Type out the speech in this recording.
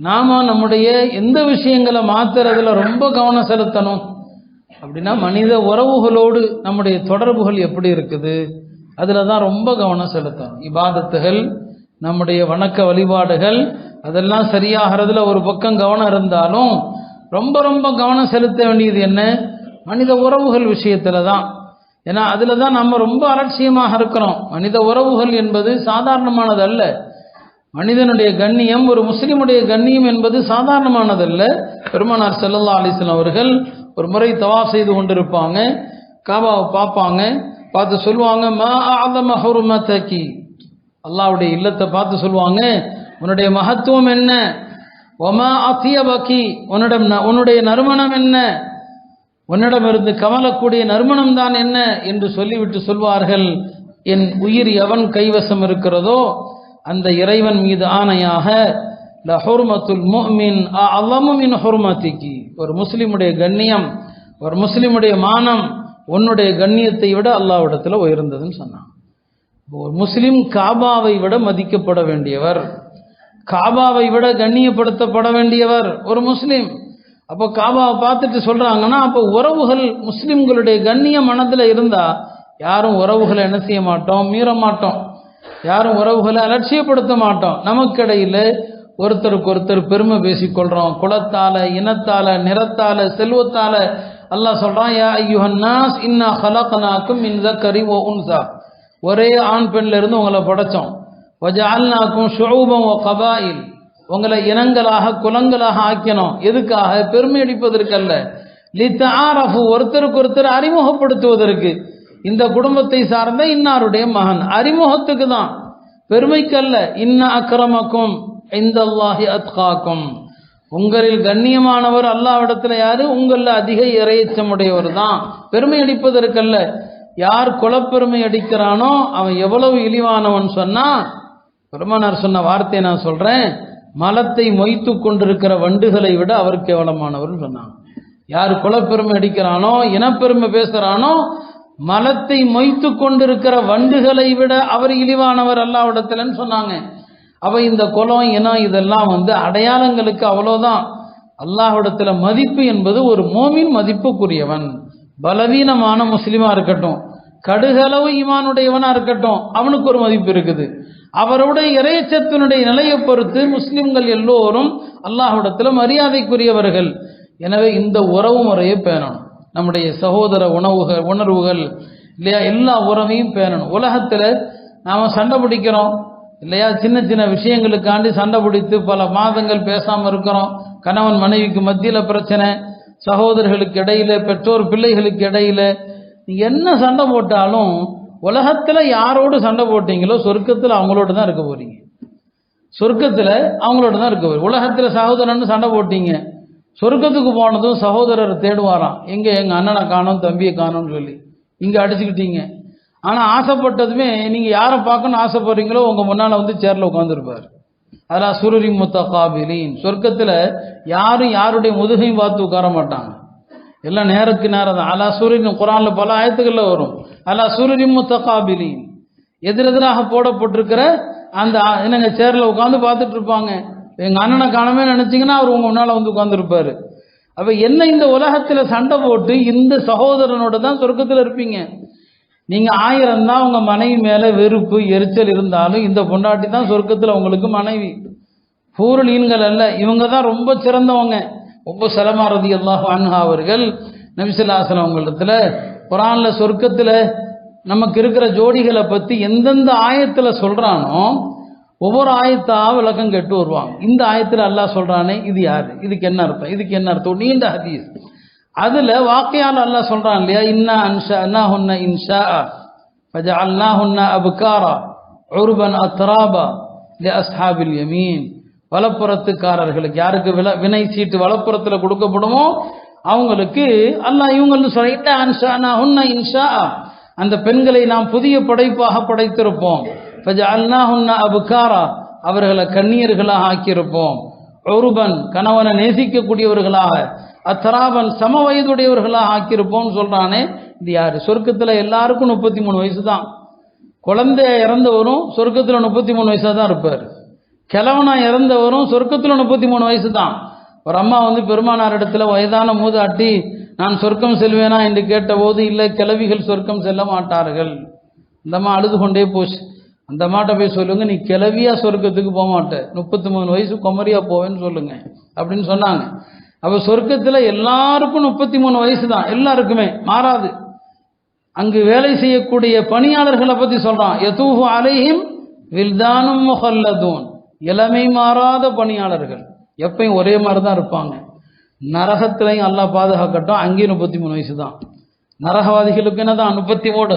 நாம நம்முடைய எந்த விஷயங்களை மாத்துறதுல ரொம்ப கவனம் செலுத்தணும். அப்படின்னா மனித உறவுகளோடு நம்முடைய தொடர்புகள் எப்படி இருக்குது? அதில் தான் ரொம்ப கவனம் செலுத்தணும். இபாதத்துகள் நம்முடைய வணக்க வழிபாடுகள் அதெல்லாம் சரியாகிறதுல ஒரு பக்கம் கவனம் இருந்தாலும் ரொம்ப ரொம்ப கவனம் செலுத்த வேண்டியது என்ன? மனித உறவுகள் விஷயத்தில் தான். ஏன்னா அதில் தான் நம்ம ரொம்ப அலட்சியமாக இருக்கிறோம். மனித உறவுகள் என்பது சாதாரணமானது அல்ல மனிதனுடைய கண்ணியம் ஒரு முஸ்லிமுடைய கண்ணியம் என்பது சாதாரணமானதல்ல. பெருமானார் செல்லல்லா அலிஸ்லாம் அவர்கள் ஒரு முறை தவா செய்து கொண்டிருப்பாங்க. காபாவை பார்ப்பாங்க. பார்த்து சொல்லுவாங்க மா ஆதம ஹுருமத்தகி அல்லாவுடைய இல்லத்தை பார்த்து சொல்லுவாங்க உன்னுடைய மகத்துவம் என்ன? ஒமா அத்தியபக்கி உன்னிடம் ந- உன்னுடைய நறுமணம் என்ன? உன்னிடமிருந்து கமலக்கூடிய நறுமணம் தான் என்ன? என்று சொல்லிவிட்டு சொல்வார்கள். என் உயிர் எவன் கைவசம் இருக்கிறதோ அந்த இறைவன் மீது ஆணையாக லஹுர்மத்துல் முஃமின் அலமு மின் ஹுர்மத்திக்கு ஒரு முஸ்லீமுடைய கண்ணியம் ஒரு முஸ்லீமுடைய மானம் உன்னுடைய கண்ணியத்தை விட அல்லாவிடத்தில் உயர்ந்ததுன்னு சொன்னான். ஒரு முஸ்லீம் காபாவை விட மதிக்கப்பட வேண்டியவர் காபாவை விட கண்ணியப்படுத்தப்பட வேண்டியவர் ஒரு முஸ்லீம். அப்போ காபாவை பார்த்துட்டு சொல்கிறாங்கன்னா அப்போ உறவுகள் முஸ்லீம்களுடைய கண்ணிய மனதில் இருந்தால் யாரும் உறவுகளை என்ன செய்ய மாட்டோம் மீற மாட்டோம். யாரும் உறவுகளை அலட்சியப்படுத்த மாட்டோம். நமக்கிடையில் ஒருத்தருக்கு ஒருத்தர் பெருமை பேசிக்கொள்கிறோம் குலத்தால் இனத்தால் நிறத்தால் செல்வத்தால். அல்லாஹ் சொல்கிறான் யா ஐயுஹன்னாஸ் இன்னா ஹலகனாக்கும் இன்ச கரி ஓ உன்சா. ஒரே ஆண் பெண்லேருந்து உங்களை படைச்சோம். வஜால்னாக்கும் ஷுபம் ஓ கபாயில். உங்களை இனங்களாக குலங்களாக ஆக்கினோம். எதுக்காக? பெருமை அடிப்பதற்கல்ல லித்த ஆர் ஒருத்தருக்கு ஒருத்தர் அறிமுகப்படுத்துவதற்கு. இந்த குடும்பத்தை சார்ந்த இன்னாருடைய மகன். அறிமுகத்துக்கு தான் பெருமைக்கல்ல. இன்ன அக்கிரமக்கும் இந்த அல்லாஹி அத்காக்கும். உங்களில் கண்ணியமானவர் அல்லாவிடத்துல யாரு? உங்களில் அதிக இறையச்சமுடையவர் தான் பெருமை அடிப்பதற்கல்ல. யார் குலப்பெருமை அடிக்கிறானோ அவன் எவ்வளவு இழிவானவன் சொன்னா பெருமானார் சொன்ன வார்த்தையை நான் சொல்றேன். மலத்தை மொய்த்து கொண்டிருக்கிற வண்டுகளை விட அவர் கேவலமானவர்னு சொன்னாங்க. யார் குலப்பெருமை அடிக்கிறானோ இனப்பெருமை பேசுறானோ மலத்தை மொய்த்து கொண்டிருக்கிற வண்டுகளை விட அவர் இழிவானவர் அல்லாவிடத்தில்னு சொன்னாங்க. அப்ப இந்த குலம் இனம் இதெல்லாம் வந்து அடையாளங்களுக்கு அவ்வளோதான். அல்லாஹிடத்தில் மதிப்பு என்பது ஒரு மோமின் மதிப்புக்குரியவன். பலவீனமான முஸ்லீமாக இருக்கட்டும் கடுகளவு ஈமானுடையவனா இருக்கட்டும் அவனுக்கு ஒரு மதிப்பு இருக்குது. அவருடைய இறையச்சத்தினுடைய நிலையை பொறுத்து முஸ்லிம்கள் எல்லோரும் அல்லாஹிடத்தில் மரியாதைக்குரியவர்கள். எனவே இந்த உறவு முறையை பேணணும். நம்முடைய சகோதர உணவுகள் உணர்வுகள் இல்லையா? எல்லா உறவையும் பேணணும். உலகத்தில் நாம் சண்டை பிடிக்கிறோம் இல்லையா? சின்ன சின்ன விஷயங்களுக்காண்டி சண்டை பிடித்து பல மாதங்கள் பேசாமல் இருக்கிறோம். கணவன் மனைவிக்கு மத்தியில் பிரச்சனை சகோதரர்களுக்கு இடையில பெற்றோர் பிள்ளைகளுக்கு இடையில. என்ன சண்டை போட்டாலும் உலகத்தில் யாரோடு சண்டை போட்டீங்களோ சொர்க்கத்தில் அவங்களோட தான் இருக்க போறீங்க. சொர்க்கத்தில் அவங்களோட தான் இருக்க போறீங்க. உலகத்தில் சகோதரன்னு சண்டை போட்டீங்க. சொர்க்கத்துக்கு போனதும் சகோதரர் தேடுவாராம். எங்க எங்க அண்ணனை காணோம் தம்பியை காணோம்னு சொல்லி. இங்க அடிச்சுக்கிட்டீங்க. ஆனா ஆசைப்பட்டதுமே நீங்க யாரை பார்க்கணும்னு ஆசைப்படுறீங்களோ உங்க முன்னால வந்து சேர்ல உட்காந்துருப்பார் அதெல்லாம் சுருரி முத்தகாபிலின். சொர்க்கத்துல யாரும் யாருடைய முதுகையும் பார்த்து உட்கார மாட்டாங்க. எல்லாம் நேரத்துக்கு நேரம் தான். அல்லா சூரியன் குரான்ல பல ஆயத்துக்கள்ல வரும். அலா சூரிய முத்தகாபிலின். எதிரெதிராக போடப்பட்டிருக்கிற அந்த என்னங்க சேர்ல உட்காந்து பார்த்துட்டு இருப்பாங்க. எங்கள் அண்ணனை காணமே நினச்சிங்கன்னா அவர் உங்கள் முன்னால் வந்து உட்காந்துருப்பார் அப்போ என்ன இந்த உலகத்தில் சண்டை போட்டு இந்த சகோதரனோட தான் சொர்க்கத்தில் இருப்பீங்க? நீங்கள் ஆயிரம் தான் உங்கள் மனைவி மேலே வெறுப்பு எரிச்சல் இருந்தாலும் இந்த பொண்டாட்டி தான் சொர்க்கத்தில் உங்களுக்கு மனைவி. பூரலீன்கள் அல்ல. இவங்க தான் ரொம்ப சிறந்தவங்க. ரொம்ப செலமாரதி அல்லாஹ் அன்ஹா அவர்கள் நபிசுல்லாசலம் அவங்களிடத்தில் குரான்ல சொர்க்கத்தில் நமக்கு இருக்கிற ஜோடிகளை பற்றி எந்தெந்த ஆயத்தில் சொல்கிறானோ ஒவ்வொரு ஆயத்தா விளக்கம் கேட்டு வருவாங்க. இந்த ஆயத்தில் அல்லாஹ் சொல்கிறானே இது யார்? இதுக்கு என்ன அர்த்தம்? இதுக்கு என்ன அர்த்தம்? நீண்ட ஹதீஸ். அதில் வாக்கையால் அல்லாஹ் சொல்கிறான் இல்லையா? இன்னா அன்ஷா அண்ணா ஹுன்ன இன்ஷா ஃபஜஅல்னாஹுன்ன அப்காரா உருபன் அத்ராபா லி அஸ்ஹாபில் யமீன். வலப்புறத்துக்காரர்களுக்கு யாருக்கு வில வினை சீட்டு வலப்புறத்தில் கொடுக்கப்படுமோ அவங்களுக்கு அல்லாஹ் இவங்கன்னு சொல்ல இன்னா அன்ஷா ஹுன்ன இன்ஷா அந்த பெண்களை நாம் புதிய படைப்பாக படைத்திருப்போம். ஃபஜஅல்னாஹுன்ன அப்காரா அவர்களை கண்ணியர்களாக ஆக்கியிருப்போம். ஒருபன் கணவனை நேசிக்கக்கூடியவர்களாக அத்தராபன் சம வயதுடையவர்களாக ஆக்கியிருப்போம்னு சொல்றானே. இது யாரு? சொர்க்கத்தில் எல்லாருக்கும் முப்பத்தி மூணு வயசு தான். குழந்தை இறந்தவரும் சொர்க்கத்தில் முப்பத்தி மூணு வயசாக தான் இருப்பார். கிழவனா இறந்தவரும் சொர்க்கத்தில் முப்பத்தி மூணு வயசு தான். ஒரு அம்மா வந்து பெருமானார் இடத்துல வயதான மூதாட்டி நான் சொர்க்கம் செல்வேனா? என்று கேட்டபோது இல்லை கிழவிகள் சொர்க்கம் செல்ல மாட்டார்கள். இந்தம்மா அழுது கொண்டே போச்சு. அந்த அம்மாட்ட போய் சொல்லுங்க நீ கிளவியா சொர்க்கத்துக்கு போக மாட்ட. முப்பத்தி மூணு வயசு குமரியா போவேன்னு சொல்லுங்க அப்படின்னு சொன்னாங்க. அப்ப சொர்க்கத்துல எல்லாருக்கும் முப்பத்தி மூணு வயசு தான் எல்லாருக்குமே மாறாது. அங்கு வேலை செய்யக்கூடிய பணியாளர்களை பத்தி சொல்றான். எதூஹு அலைஹிம் வில்தானும் முஹல்லதூன். இளமை மாறாத பணியாளர்கள். எப்பயும் ஒரே மாதிரி தான் இருப்பாங்க. நரகத்திலையும் நல்லா பாதுகாக்கட்டும் அங்கேயும் முப்பத்தி மூணு வயசு தான் நரகவாதிகளுக்கு என்னதான் முப்பத்தி மூணு